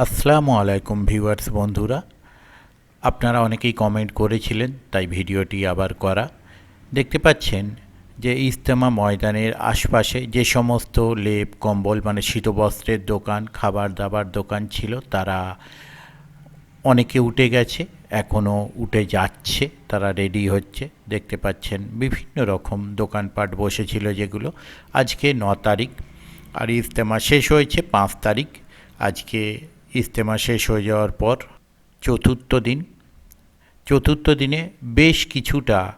আসসালামু আলাইকুম ভিউয়ার্স বন্ধুরা। আপনারা অনেকেই কমেন্ট করেছিলেন, তাই ভিডিওটি আবার করা। দেখতে পাচ্ছেন যে ইজতেমা ময়দানের আশপাশে যে সমস্ত লেপ, কম্বল মানে শীতবস্ত্রের দোকান খাবার দাবার দোকান ছিল, তারা অনেকে উঠে গেছে এখনও উঠে যাচ্ছে, তারা রেডি হচ্ছে। দেখতে পাচ্ছেন বিভিন্ন রকম দোকানপাট বসেছিল যেগুলো। আজকে ন তারিখ, আর ইজতেমা শেষ হয়েছে পাঁচ তারিখ। আজকে ইজতেমা শেষ হয়ে যাওয়ার পর চতুর্থ দিন। চতুর্থ দিনে বেশ কিছুটা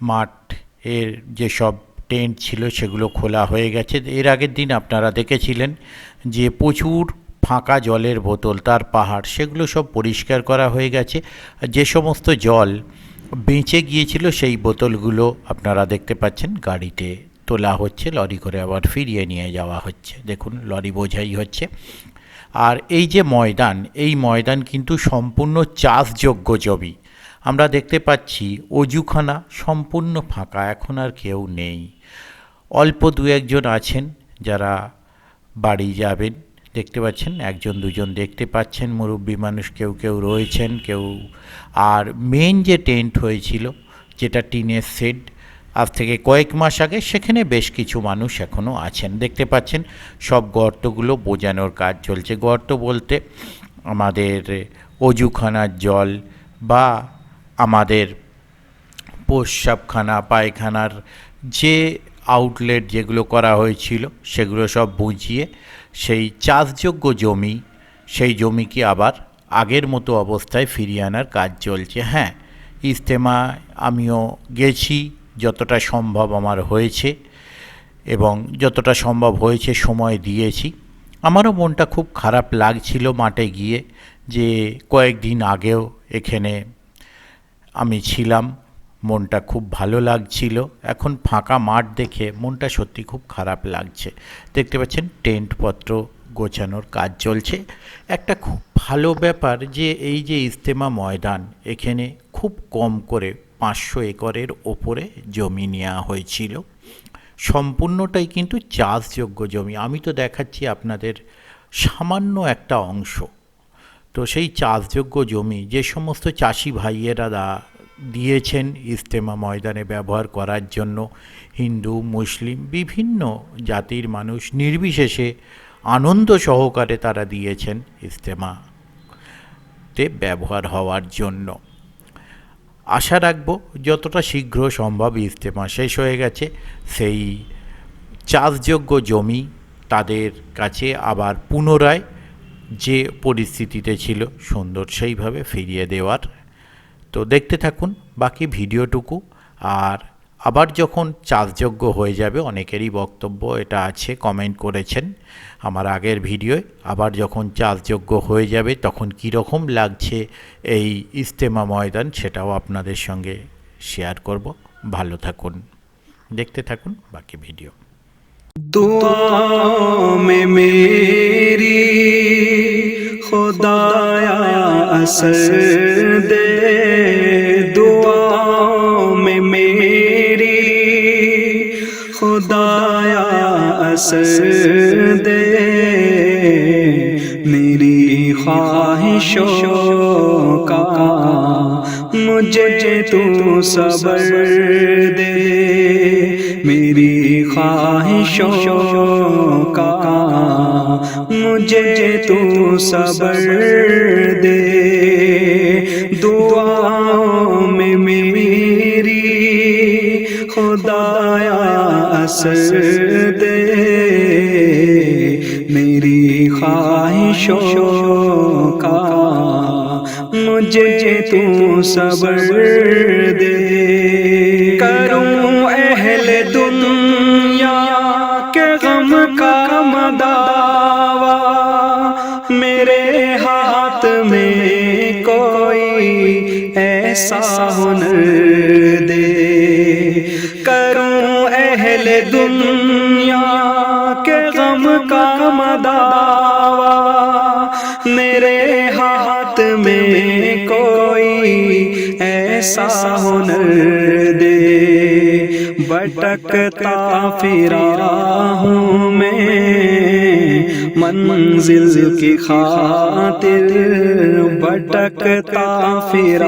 মাঠ এর যেসব টেন্ট ছিল সেগুলো খোলা হয়ে গেছে। এর আগের দিন আপনারা দেখেছিলেন যে প্রচুর ফাঁকা জলের বোতল, তার পাহাড়, সেগুলো সব পরিষ্কার করা হয়ে গেছে। যে সমস্ত জল বেঁচে গিয়েছিল সেই বোতলগুলো আপনারা দেখতে পাচ্ছেন, গাড়িতে তোলা হচ্ছে, লরি করে আবার ফিরিয়ে নিয়ে যাওয়া হচ্ছে। দেখুন, লরি বোঝাই হচ্ছে। আর এই যে ময়দান, এই ময়দান কিন্তু সম্পূর্ণ চাষযোগ্য জমি। আমরা দেখতে পাচ্ছি অজুখানা সম্পূর্ণ ফাঁকা, এখন আর কেউ নেই। অল্প দু একজন আছেন যারা বাড়ি যাবেন, দেখতে পাচ্ছেন? একজন, দুজন দেখতে পাচ্ছেন। মুরব্বী মানুষ, কেউ কেউ রয়েছেন, কেউ। আর মেন যে টেন্ট হয়েছিল, যেটা টিনের শেড আজ থেকে কয়েক মাস আগে সেখানে বেশ কিছু মানুষ এখনও আছেন। দেখতে পাচ্ছেন, সব গর্তগুলো বোঝানোর কাজ চলছে। গর্ত বলতে আমাদের অজুখানার জল বা আমাদের প্রস্রাবখানা পায়খানার যে আউটলেট যেগুলো করা হয়েছিল, সেগুলো সব বুঝিয়ে সেই চাষযোগ্য জমি, সেই জমিকে আবার আগের মতো অবস্থায় ফিরিয়ে আনার কাজ চলছে। হ্যাঁ ইজতেমা, আমিও গেছি। যতটা সম্ভব আমার হয়েছে এবং যতটা সম্ভব হয়েছে সময় দিয়েছি। আমারও মনটা খুব খারাপ লাগছিল মাঠে গিয়ে যে কয়েকদিন আগেও এখানে আমি ছিলাম, মনটা খুব ভালো লাগছিল। এখন ফাঁকা মাঠ দেখে মনটা সত্যি খুব খারাপ লাগছে। দেখতে পাচ্ছেন, টেন্টপত্র গোছানোর কাজ চলছে। একটা খুব ভালো ব্যাপার যে এই যে ইজতেমা ময়দান এখানে খুব কম করে পাঁচশো একরের ওপরে জমি নেওয়া হয়েছিল। সম্পূর্ণটাই কিন্তু চাষযোগ্য জমি। আমি তো দেখাচ্ছি আপনাদের সামান্য একটা অংশ। তো সেই চাষযোগ্য জমি যে সমস্ত চাষি ভাইয়েরা দিয়েছেন ইজতেমা ময়দানে ব্যবহার করার জন্য, হিন্দু, মুসলিম, বিভিন্ন জাতির মানুষ নির্বিশেষে আনন্দ সহকারে তারা দিয়েছেন ইজতেমাতে ব্যবহার হওয়ার জন্য। আশা রাখব যতটা শীঘ্র সম্ভব ইজতেমা শেষ হয়ে গেছে। সেই চাষযোগ্য জমি তাদের কাছে আবার পুনরায় যে পরিস্থিতিতে ছিল সুন্দর সেইভাবে ফিরিয়ে দেওয়ার। তো দেখতে থাকুন বাকি ভিডিওটুকু। আর আবার যখন চাষযোগ্য হয়ে যাবে, অনেকেরই বক্তব্য এটা আছে কমেন্ট করেছেন আমার আগের ভিডিওয় আবার যখন চাষযোগ্য হয়ে যাবে, তখন কীরকম লাগছে এই ইস্তেমা ময়দান সেটাও আপনাদের সঙ্গে শেয়ার করব। ভালো থাকুন। দেখতে থাকুন বাকি ভিডিও میں میری خدایا خدایا اثر دے۔ میری خواہشوں کا مجھے تو صبر دے۔ میری خواہشوں کا مجھے تو صبر دے۔ خدایا اثر دے میری خواہشوں کا مجھے تو صبر دے۔ کروں اہل دنیا کے غم کا مداوا میرے ہاتھ میں کوئی ایسا ہنر دنیا کے غم کا مداوا میرے ہاتھ میں کوئی ایسا ہنر دے۔ بٹکتا پھرا ہوں میں منزل کی خاطر بٹکتا پھرا